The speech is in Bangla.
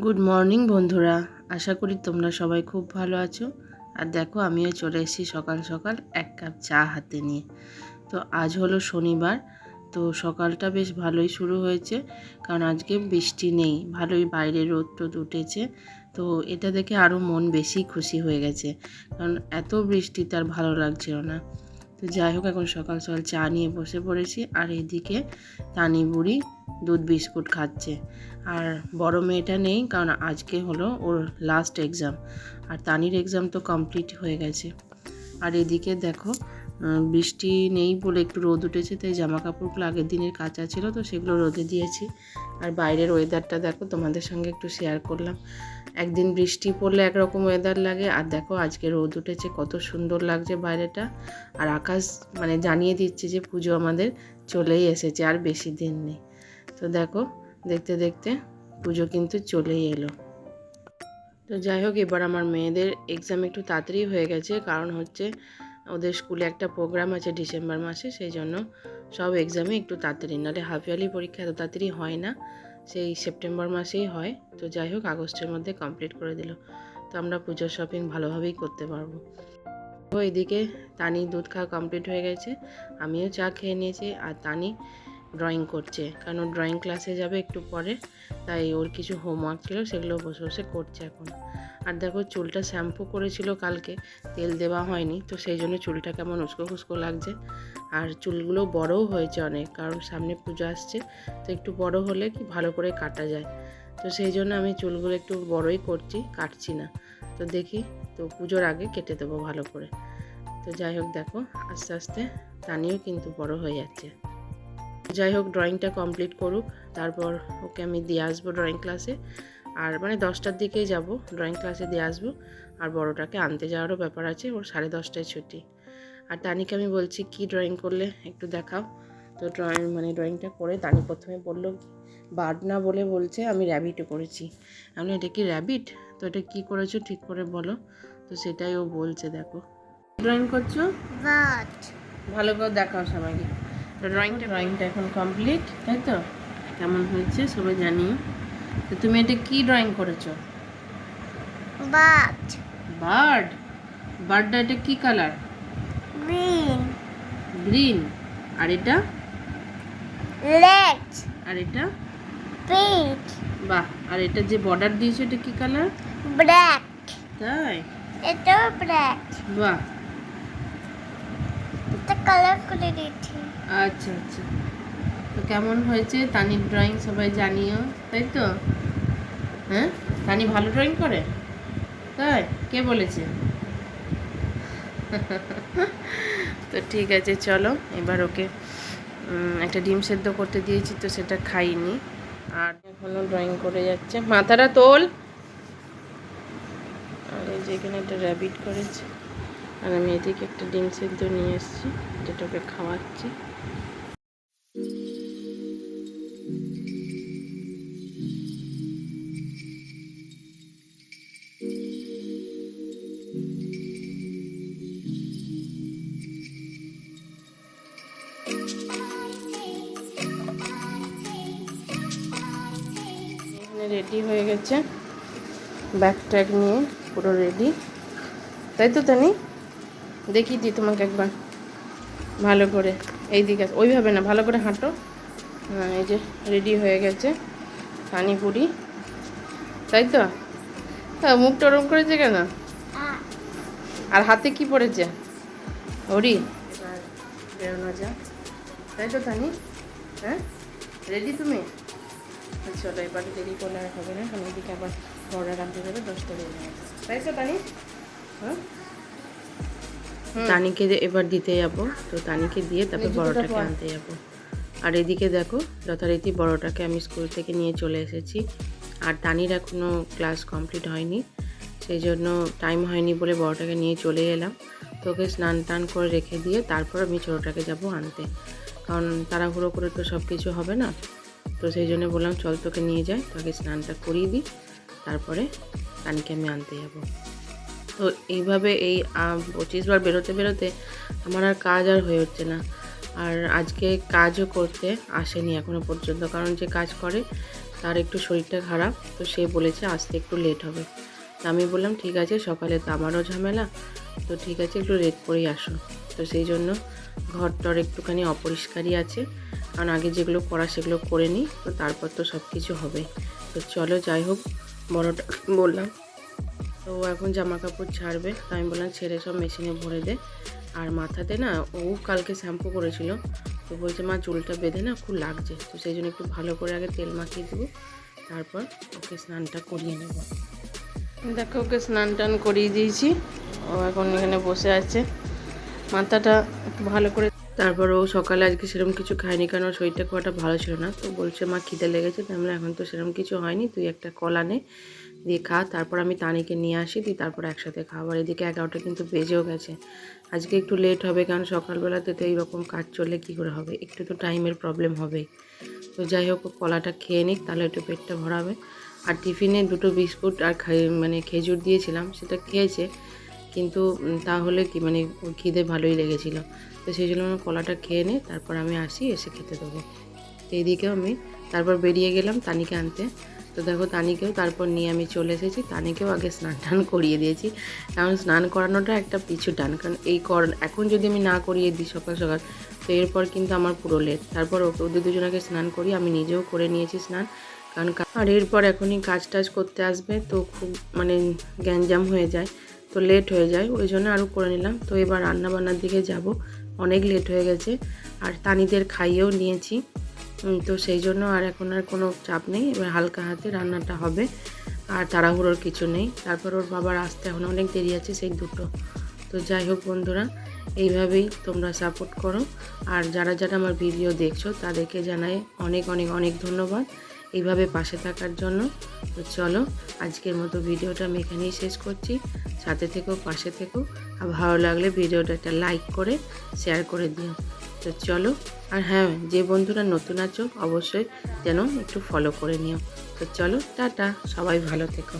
গুড মর্নিং বন্ধুরা। আশা করি তোমরা সবাই খুব ভালো আছো। আর দেখো, আমিও চলে এসেছি সকাল সকাল এক কাপ চা হাতে নিয়ে। তো আজ হলো শনিবার, তো সকালটা বেশ ভালোই শুরু হয়েছে। কারণ আজকে বৃষ্টি নেই, ভালোই বাইরে রোদ টোদ উঠেছে। তো এটা দেখে আরও মন বেশি খুশি হয়ে গেছে। কারণ এত বৃষ্টি তার ভালো লাগছিল না। তো যাই হোক, এখন সকাল সকাল চা নিয়ে বসে পড়েছি। আর এদিকে তানি বুড়ি দুধ বিস্কুট খাচ্ছে। আর বড় মেয়েটা নেই, কারণ আজকে হলো ওর লাস্ট এক্সাম আর তানির এক্সাম তো কমপ্লিট হয়ে গেছে। আর এদিকে দেখো বৃষ্টি নেই বলে একটু রোদ উঠেছে, তাই জামা কাপড়গুলো আগের দিনের কাঁচা ছিল, তো সেগুলো রোদে দিয়েছি। আর বাইরের ওয়েদারটা দেখো, তোমাদের সঙ্গে একটু শেয়ার করলাম। একদিন বৃষ্টি পড়লে একরকম ওয়েদার লাগে, আর দেখো আজকে রোদ উঠেছে, কত সুন্দর লাগছে বাইরেটা। আর আকাশ মানে জানিয়ে দিচ্ছে যে পুজো আমাদের চলেই এসেছে, আর বেশি দিন নেই। তো দেখো, দেখতে দেখতে পুজো কিন্তু চলেই এলো। তো যাই হোক, এবার আমার মেয়েদের এক্সাম একটু তাড়াতাড়ি হয়ে গেছে, কারণ হচ্ছে ওদের স্কুলে একটা প্রোগ্রাম আছে ডিসেম্বর মাসে, সেই জন্য সব এক্সামে একটু তাড়াতাড়ি। নাহলে হাফ ইয়ারলি পরীক্ষা এত তাড়াতাড়ি হয় না, সেই সেপ্টেম্বর মাসেই হয়। তো যাই হোক, আগস্টের মধ্যে কমপ্লিট করে দিল। তো আমরা পুজোর শপিং ভালোভাবেই করতে পারব। এদিকে তানি দুধ খাওয়া কমপ্লিট হয়ে গেছে, আমিও চা খেয়ে নিয়েছি, আর তানি ড্রয়িং করছে। কারণ ও ড্রয়িং ক্লাসে যাবে একটু পরে, তাই ওর কিছু হোমওয়ার্ক ছিল, সেগুলো বসে বসে করছে এখন। আর দেখো, চুলটা শ্যাম্পু করেছিল কালকে, তেল দেওয়া হয়নি, তো সেই জন্য চুলটা কেমন উস্কো খুস্কো লাগছে। আর চুলগুলো বড়ও হয়েছে অনেক, কারণ সামনে পুজো আসছে, তো একটু বড় হলে কি ভালো করে কাটা যায়। তো সেই জন্য আমি চুলগুলো একটু বড়ই করছি, কাটছি না। তো দেখি, তো পুজোর আগে কেটে দেবো ভালো করে। তো যাই হোক দেখো, আস্তে আস্তে তানিও কিন্তু বড় হয়ে যাচ্ছে। যাই হোক ড্রয়িংটা কমপ্লিট করুক তারপর ওকে আমি দিয়ে আসব ড্রয়িং ক্লাসে আর মানে দশটার দিকেই যাব ড্রয়িং ক্লাসে দিয়ে আসব। আর বড়টাকে আনতে যাওয়ারও ব্যাপার আছে ওর সাড়ে দশটায় ছুটি। আর তানিকে আমি বলছি কি ড্রয়িং করলে একটু দেখাও? তো ড্রয়িং মানে ড্রয়িংটা করে তানি প্রথমে বলল বার্ড না বলে বলছে আমি র্যাবিটও করেছি। আমি এটা কি র্যাবিট তো এটা কি করেছ ঠিক করে বলো। তো সেটাই ও বলছে দেখো। ড্রয়িং করছ? ভালো করে দেখাও সবাইকে। ড্রয়িংটা ড্রয়িংটা এখন কমপ্লিট তাই তো? কেমন হয়েছে সবাই জানিও তো তুমি এটা কি ড্রয়িং করেছ? বাট বার্ড বার্ডটা এটা কি কালার গ্রিন গ্রিন আর এটা? রেড আর এটা? পিঙ্ক বাহ আর এটা যে বর্ডার দিয়েছ এটা কি কালার ব্ল্যাক তাই? এটাও ব্ল্যাক বাহ। এটা কালার করে দিচ্ছি। আচ্ছা আচ্ছা। তো কেমন হয়েছে? তানির ড্রয়িং সবাই জানিও, তাই তো? হ্যাঁ? তানি ভালো ড্রয়িং করে? তাই? কে বলেছে? তো ঠিক আছে, চলো। এবার ওকে একটা ডিম সেদ্ধ করতে দিয়েছি তো সেটা খাইনি। আর এখনও ড্রয়িং করে যাচ্ছে। মাথাটা তোল। আর এই যে এখানে একটা র্যাবিট করেছে। আর আমি এদিকে একটা ডিম সেদ্ধ নিয়ে এসেছি যেটা ওকে খাওয়াচ্ছি। রেডি হয়ে গেছে। ব্যাগ ট্যাগ নিয়ে পুরো রেডি তাই তো, তানি? দেখি দি তোমাকে একবার। ভালো করে। এই দিকে ওইভাবে না, ভালো করে হাঁটো। হ্যাঁ এই যে রেডি হয়ে গেছে। পানিপুরি তাই তো? হ্যাঁ মুখটা ওরম করেছে কেন? আর হাতে কি পড়েছে হরি বেরোনো যা তাই তো তানি? হ্যাঁ? রেডি তুমি? চলো এবার দেরি করলে আর হবে না। কারণ এদিকে আবার অর্ডার আনতে যাবে দশটা বেজে যাবে তাই তো তানি? হ্যাঁ তানিকে এবার দিতে যাব। তো তানিকে দিয়ে তারপর বড়টাকে আনতে যাব। আর এদিকে দেখো যথারীতি বড়টাকে আমি স্কুল থেকে নিয়ে চলে এসেছি। আর তানির এখনও ক্লাস কমপ্লিট হয়নি। সেই জন্য টাইম হয়নি বলে বড়টাকে নিয়ে চলে এলাম। তোকে স্নান টান করে রেখে দিয়ে তারপর আমি ছোটোটাকে যাব আনতে। কারণ তাড়াহুড়ো করে তো সব কিছু হবে না। তো সেই জন্য বললাম চল তোকে নিয়ে যাই তাকে স্নানটা করিয়ে দিই তারপরে কানকে আমি আনতে যাব। তো এইভাবে এই আহ, পঁচিশ বার বেরোতে বেরোতে আমার আর কাজ আর হয়ে উঠছে না। আর আজকে কাজও করতে আসেনি এখনও পর্যন্ত কারণ যে কাজ করে তার একটু শরীরটা খারাপ তো সে বলেছে আসতে একটু লেট হবে। আমি বললাম ঠিক আছে সকালে তো আমারও ঝামেলা তো ঠিক আছে, একটু লেট করেই আসো তো সেই জন্য ঘর টর একটুখানি অপরিষ্কারই আছে। কারণ আগে যেগুলো করা সেগুলো করে নিই, তো তারপর তো সব কিছু হবে। তো চলো যাই হোক, বড়টা বললাম। তো এখন জামা কাপড় ছাড়বে, তো আমি বললাম, ছেড়ে সব মেশিনে ভরে দে। আর মাথাতে না, ও কালকে শ্যাম্পু করেছিল। তো বলছে, মা, চুলটা বেঁধে না খুব লাগছে। তো সেই জন্য একটু ভালো করে আগে তেল মাখিয়ে দেবো, তারপর ওকে স্নানটা করিয়ে নেব। দেখো, ওকে স্নান টান করিয়ে দিয়েছি। ও এখন এখানে বসে আছে। মাথাটা ভালো করে তারপর ও সকালে আজকে সেরকম কিছু খায়নি কারণ ওর শরীরটা খুব একটা ভালো ছিল না। তো বলছে, মা, খিদে লেগেছে তো আমরা এখন তো সেরকম কিছু হয়নি। তুই একটা কলা নে দিয়ে খা। তারপর আমি তানিকে নিয়ে আসি, দিয়ে তারপর একসাথে খাবার এদিকে এগারোটা কিন্তু বেজেও গেছে। আজকে একটু লেট হবে, কারণ সকালবেলাতে তো এইরকম কাজ চললে কী করে হবে? একটু তো টাইমের প্রবলেম হবেই। তো যাই হোক কলাটা খেয়ে নিক, তাহলে একটু পেটটা ভরাবে। আর টিফিনে দুটো বিস্কুট আর মানে খেজুর দিয়েছিলাম, সেটা খেয়েছে। কিন্তু তাহলে কি মানে খিদে ভালোই লেগেছিল। তো সেই জন্য আমি কলাটা খেয়ে নিই তারপর আমি আসি, এসে খেতে দেবো। এইদিকেও আমি তারপর বেরিয়ে গেলাম তানিকে আনতে। তো দেখো তানিকেও তারপর নিয়ে আমি চলে এসেছি। তানিকেও আগে স্নান টান করিয়ে দিয়েছি। কারণ স্নান করানোটা একটা পিছু টান। কারণ এই কর, এখন যদি আমি না করিয়ে দিই সকাল সকাল, তো এরপর কিন্তু আমার পুরো লেট তারপর ওকে, ওদের দুজনকে স্নান করি আমি নিজেও করে নিয়েছি স্নান। কারণ আর এরপর এখনই কাজ টাজ করতে আসবে, তো খুব মানে গ্যাঞ্জাম হয়ে যায়, তো লেট হয়ে যায়, ওই জন্য আরও করে নিলাম। তো এবার রান্না বান্নার দিকে যাব, অনেক লেট হয়ে গেছে, আর তানিদের খাইয়েও নিয়েছি তো সেই জন্য আর এখন আর কোনো চাপ নেই, এবার হালকা হাতে রান্নাটা হবে, আর তাড়াহুড়োর কিছু নেই। তারপর ওর বাবার আসতে এখন অনেক দেরি আছে, সেই দুটো। তো যাই হোক বন্ধুরা, এইভাবেই তোমরা সাপোর্ট করো, আর যারা যারা আমার ভিডিও দেখছ, তাদেরকে জানাই অনেক অনেক অনেক ধন্যবাদ। এইভাবে পাশে থাকার জন্য। তো চলো, আজকের মতো ভিডিওটা আমি এখানেই শেষ করছি। সাথে থেকেও পাশে থেকেও আর ভালো লাগলে ভিডিওটা একটা লাইক করে, শেয়ার করে দিও। তো চলো, আর হ্যাঁ যে বন্ধুরা নতুন আছো, অবশ্যই যেন একটু ফলো করে নিও। তো চলো, টাটা, সবাই ভালো থেকো।